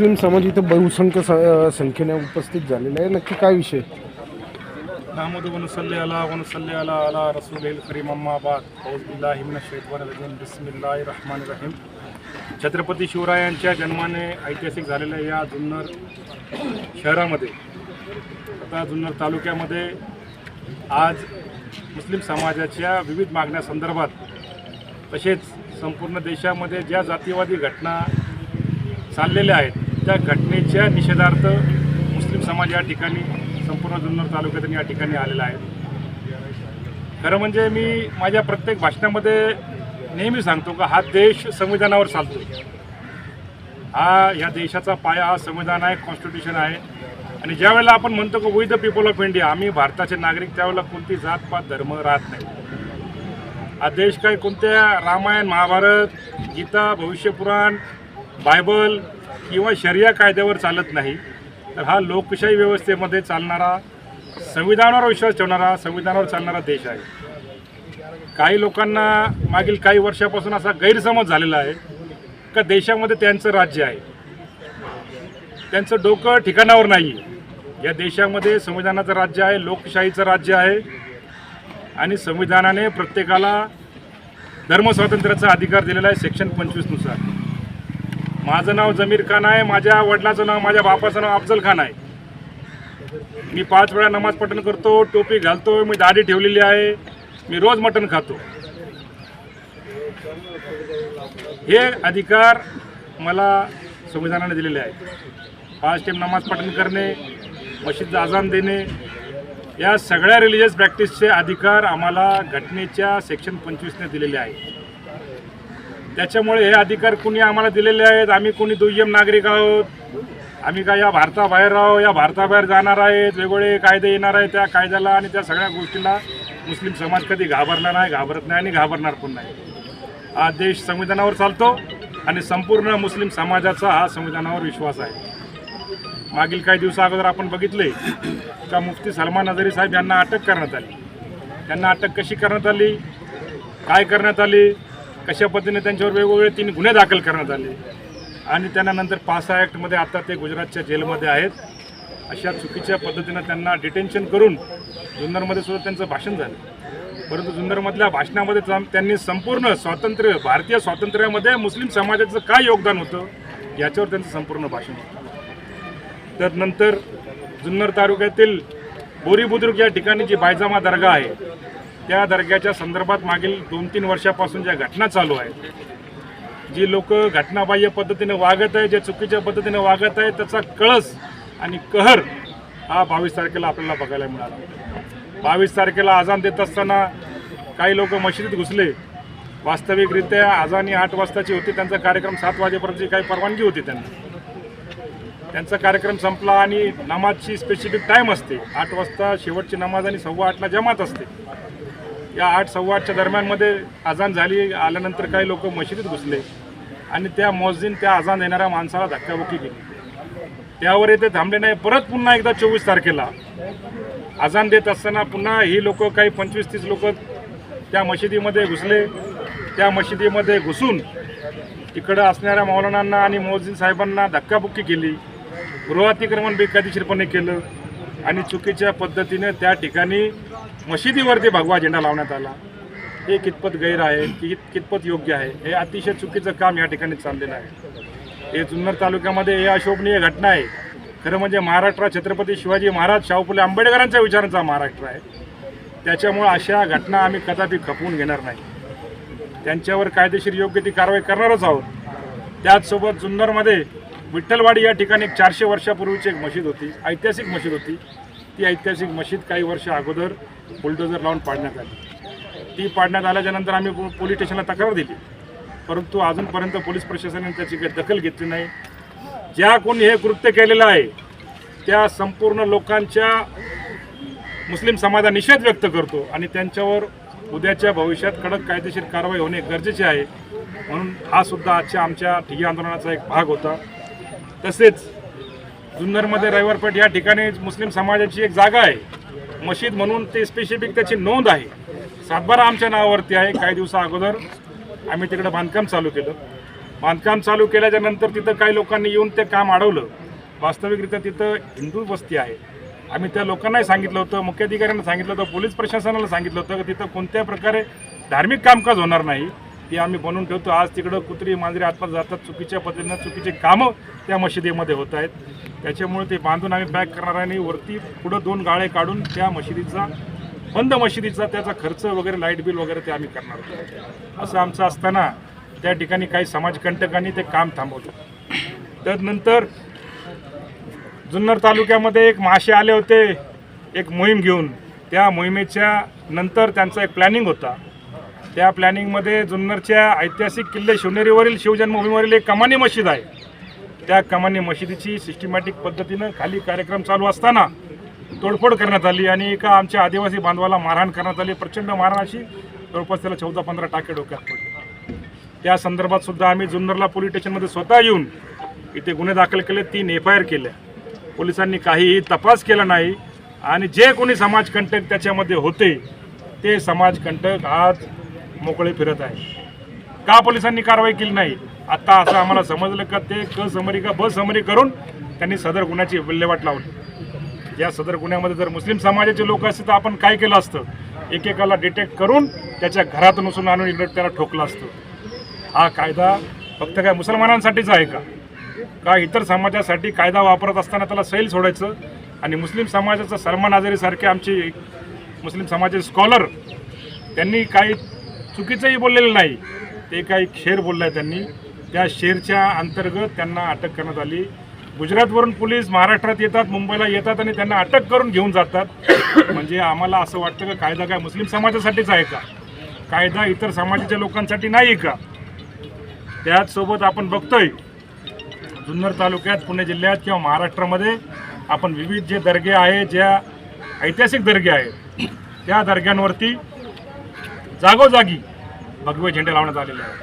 मुस्लिम समाज इथं बहुसंख्य स- संख्येने उपस्थित झालेला आहे. नक्की काय विषय? नहमद वनसल्ली अला वनसल्ली अला अला रसूल करीम अम्माबाद. रजीम. बिस्मिल्लाहिर रहमान रहीम. छत्रपती शिवरायांच्या जन्माने ऐतिहासिक झालेल्या या जुन्नर शहरामध्ये. आता जुन्नर तालुक्यामध्ये आज मुस्लिम समाजाच्या विविध मागण्यासंदर्भात तसेच संपूर्ण देशामध्ये ज्या जातीवादी घटना चाललेल्या आहेत त्या घटनेच्या निषेधार्थ मुस्लिम समाज या ठिकाणी संपूर्ण जुन्नर तालुक्यातून या ठिकाणी आलेला आहे. खरं म्हणजे मी माझ्या प्रत्येक भाषणामध्ये नेहमी सांगतो का हा देश संविधानावर चालतो. हा या देशाचा पाया हा संविधान आहे कॉन्स्टिट्यूशन आहे. आणि ज्यावेळेला आपण म्हणतो की with the people of India आम्ही भारताचे नागरिक त्यावेळेला कोणती जातपात धर्म राहत नाही. हा देश काय कोणत्या रामायण महाभारत गीता भविष्यपुराण बायबल किंवा शरिया कायद्यावर चालत नाही तर हा लोकशाही व्यवस्थेमध्ये चालणारा संविधानावर विश्वास ठेवणारा संविधानावर चालणारा देश आहे. काही लोकांना मागील काही वर्षापासून असा गैरसमज झालेला आहे का देशामध्ये त्यांचं राज्य आहे. त्यांचं डोकं ठिकाणावर नाही या देशामध्ये संविधानाचं राज्य आहे लोकशाहीचं राज्य आहे आणि संविधानाने प्रत्येकाला धर्मस्वातंत्र्याचा अधिकार दिलेला आहे सेक्शन पंचवीसनुसार. माझं नाव जमीर खान आहे माझ्या वडिलाचं नाव माझ्या बापाचं नाव अफजल खान आहे. मी पाच वेळा नमाज पठण करतो टोपी घालतो मी दाढी ठेवलेली आहे मी रोज मटण खातो. हे अधिकार मला संविधानाने दिलेले आहेत. पाच टाईम नमाज पठण करणे मशीद आजान देणे या सगळ्या रिलिजियस प्रॅक्टिसचे अधिकार आम्हाला घटनेच्या सेक्शन पंचवीसने दिलेले आहेत. त्याच्यामुळे हे अधिकार कुणी आम्हाला दिलेले आहेत? आम्ही कुणी दुय्यम नागरिक आहोत? आम्ही काय या भारताबाहेर आहो या भारताबाहेर जाणार आहेत? वेगवेगळे कायदे येणार आहेत त्या कायद्याला आणि त्या सगळ्या गोष्टीला मुस्लिम समाज कधी घाबरला नाही घाबरत नाही आणि घाबरणार पण नाही. हा देश संविधानावर चालतो आणि संपूर्ण मुस्लिम समाजाचा हा संविधानावर विश्वास आहे. मागील काही दिवसा अगोदर आपण बघितले का मुफ्ती सलमान नजरी साहेब यांना अटक करण्यात आली. त्यांना अटक कशी करण्यात आली? काय करण्यात आली? कशा पद्धतीने त्यांच्यावर वेगवेगळे तीन गुन्हे दाखल करण्यात आले? आणि त्यांना नंतर पासा ॲक्टमध्ये आता ते गुजरातच्या जेलमध्ये आहेत. अशा चुकीच्या पद्धतीनं त्यांना डिटेन्शन करून जुन्नरमध्ये सुद्धा त्यांचं भाषण झालं. परंतु जुन्नरमधल्या भाषणामध्ये त्यांनी संपूर्ण स्वातंत्र्य भारतीय स्वातंत्र्यामध्ये मुस्लिम समाजाचं काय योगदान होतं याच्यावर त्यांचं संपूर्ण भाषण होतं. तर नंतर जुन्नर तालुक्यातील बोरी बुद्रुक या ठिकाणी जी बायजामा दर्गा आहे त्या दर्ग्याच्या संदर्भात मागील दोन तीन वर्षापासून ज्या घटना चालू आहेत जी लोक घटनाबाह्य पद्धतीने वागत आहे जे चुकीच्या पद्धतीने वागत आहे त्याचा कळस आणि कहर हा बावीस तारखेला आपल्याला बघायला मिळाला. बावीस तारखेला आजान देत असताना काही लोक मशिदीत घुसले. वास्तविकरित्या आजानी आठ वाजताची होती. त्यांचा कार्यक्रम सात वाजेपर्यंतची काही परवानगी होती त्यांना. त्यांचा कार्यक्रम संपला आणि नमाजची स्पेसिफिक टाईम असते. आठ वाजता शेवटची नमाज आणि सव्वा आठला जमात असते. या आठ सव्वा आठच्या दरम्यानमध्ये अजान झाली आल्यानंतर काही लोक मशिदीत घुसले. आणि त्या मौजीन त्या अजान देणाऱ्या माणसाला धक्काबुक्की केली. त्यावर येथे थांबले नाही. परत पुन्हा एकदा चोवीस तारखेला अजान देत असताना पुन्हा ही लोक काही पंचवीस तीस लोक त्या मशिदीमध्ये घुसले. त्या मशिदीमध्ये घुसून इकडं असणाऱ्या मौलानांना आणि मौजीन साहेबांना धक्काबुक्की केली. गृहातिक्रमण बेकायदेशीरपणे केलं. आणि चुकीच्या पद्धतीने त्या ठिकाणी मशिदीवरती भगवा झेंडा लावण्यात आला. हे कितपत गैर आहे की कितपत योग्य आहे हे अतिशय चुकीचं काम या ठिकाणी चाललेलं आहे. हे जुन्नर तालुक्यामध्ये हे अशोभनीय घटना आहे. खरं म्हणजे महाराष्ट्र छत्रपती शिवाजी महाराज शाहू फुले आंबेडकरांच्या विचारांचा महाराष्ट्र आहे. त्याच्यामुळे अशा घटना आम्ही कदापि खपवून घेणार नाही. त्यांच्यावर कायदेशीर योग्य ती कारवाई करणारच आहोत. त्याचसोबत जुन्नरमध्ये विठ्ठलवाडी या ठिकाणी एक चारशे वर्षापूर्वीची एक मशीद होती ऐतिहासिक मशीद होती. ती ऐतिहासिक मशीद काही वर्ष अगोदर बुलडोजर लावून पाडण्यात आली. ती पाडण्यात आल्याच्यानंतर आम्ही पो- पोलीस स्टेशनला तक्रार दिली. परंतु अजूनपर्यंत पोलीस प्रशासनाने त्याची काही दखल घेतली नाही. ज्या कोणी हे कृत्य केलेलं आहे त्या संपूर्ण लोकांच्या मुस्लिम समाजा निषेध व्यक्त करतो आणि त्यांच्यावर उद्याच्या भविष्यात कडक कायदेशीर कारवाई होणे गरजेचे आहे. म्हणून हा सुद्धा आजच्या आमच्या ठिय्या आंदोलनाचा एक भाग होता. तसेच जुन्नरमध्ये रविवारपेठ या ठिकाणी मुस्लिम समाजाची एक जागा आहे. मशीद म्हणून ते स्पेसिफिक त्याची नोंद आहे. सातबारा आमच्या नावावरती आहे. काही दिवसा अगोदर आम्ही तिकडे बांधकाम चालू केलं. बांधकाम चालू केल्याच्यानंतर तिथं काही लोकांनी येऊन ते काम अडवलं. वास्तविकरित्या तिथं हिंदू वस्ती आहे. आम्ही त्या लोकांनाही सांगितलं होतं मुख्याधिकाऱ्यांना सांगितलं होतं पोलीस प्रशासनाला सांगितलं होतं की तिथं कोणत्या प्रकारे धार्मिक कामकाज होणार नाही. ती आम्ही बनवून ठेवतो. आज तिकडं कुत्री मांजरी आतमध्ये जातात. चुकीच्या पद्धतीनं चुकीचे कामं त्या मशिदीमध्ये होत आहेत. त्याच्यामुळे ते बांधून आम्ही पॅक करणार आहे आणि वरती पुढं दोन गाळे काढून त्या मशिदीचा बंद मशिदीचा त्याचा खर्च वगैरे लाइट बिल वगैरे ते आम्ही करणार आहोत. असं आमचं असताना त्या ठिकाणी काही समाजकंटकांनी ते काम थांबवलं. त्यानंतर जुन्नर तालुक्यामध्ये एक मासे आले होते एक मोहीम घेऊन. त्या मोहिमेच्या नंतर त्यांचा एक प्लॅनिंग होता. त्या प्लॅनिंगमध्ये जुन्नरच्या ऐतिहासिक किल्ले शिवनेरीवरील शिवजन्मभूमीवरील एक कमानी मशीद आहे. त्या कमानी मशिदीची सिस्टमॅटिक पद्धतीनं खाली कार्यक्रम चालू असताना तोडफोड करण्यात आली आणि एका आमच्या आदिवासी बांधवाला मारहाण करण्यात आली. प्रचंड मारहाण अशी जवळपास त्याला चौदा पंधरा टाके डोक्यात पडले. त्या संदर्भात सुद्धा आम्ही जुन्नरला पोलीस स्टेशनमध्ये स्वतः येऊन इथे गुन्हे दाखल केले तीन एफ आय आर केल्या. पोलिसांनी काहीही तपास केला नाही आणि जे कोणी समाजकंटक त्याच्यामध्ये होते ते समाजकंटक आज मोकळे फिरत आहे. का पोलिसांनी कारवाई केली नाही? आत्ता असं आम्हाला समजलं का ते क समरी का ब समरी करून त्यांनी सदर गुन्ह्याची विल्हेवाट लावली. या सदर गुन्ह्यामध्ये जर मुस्लिम समाजाचे लोक असते तर आपण काय केलं असतं? एकेकाला डिटेक्ट करून त्याच्या घरातून उचलून आणून इकडे त्याला ठोकलं असतं. हा कायदा फक्त काय मुसलमानांसाठीच आहे का? का इतर समाजासाठी कायदा वापरत असताना त्याला सैल सोडायचं? आणि मुस्लिम समाजाचं सलमान आजारीसारखे आमचे मुस्लिम समाजाचे स्कॉलर त्यांनी काही चुकीचंही बोललेलं नाही. ते काही शेर बोललाय त्यांनी. त्या शेरच्या अंतर्गत त्यांना अटक करण्यात आली. गुजरातवरून पोलीस महाराष्ट्रात येतात मुंबईला येतात आणि त्यांना अटक करून घेऊन जातात. म्हणजे आम्हाला असं वाटतं का कायदा काय मुस्लिम समाजासाठीच आहे का? कायदा इतर समाजाच्या लोकांसाठी नाही का? त्याचसोबत आपण बघतोय जुन्नर तालुक्यात पुणे जिल्ह्यात किंवा महाराष्ट्रामध्ये आपण विविध जे दर्गे आहे ज्या ऐतिहासिक दर्गे आहेत त्या दर्ग्यांवरती जागोजागी भगवे झेंडे लावण्यात आलेले आहेत.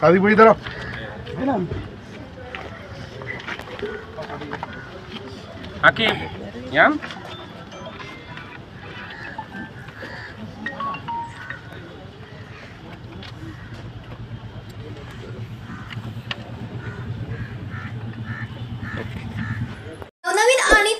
सादिक भाई इधर आओ. Hakim,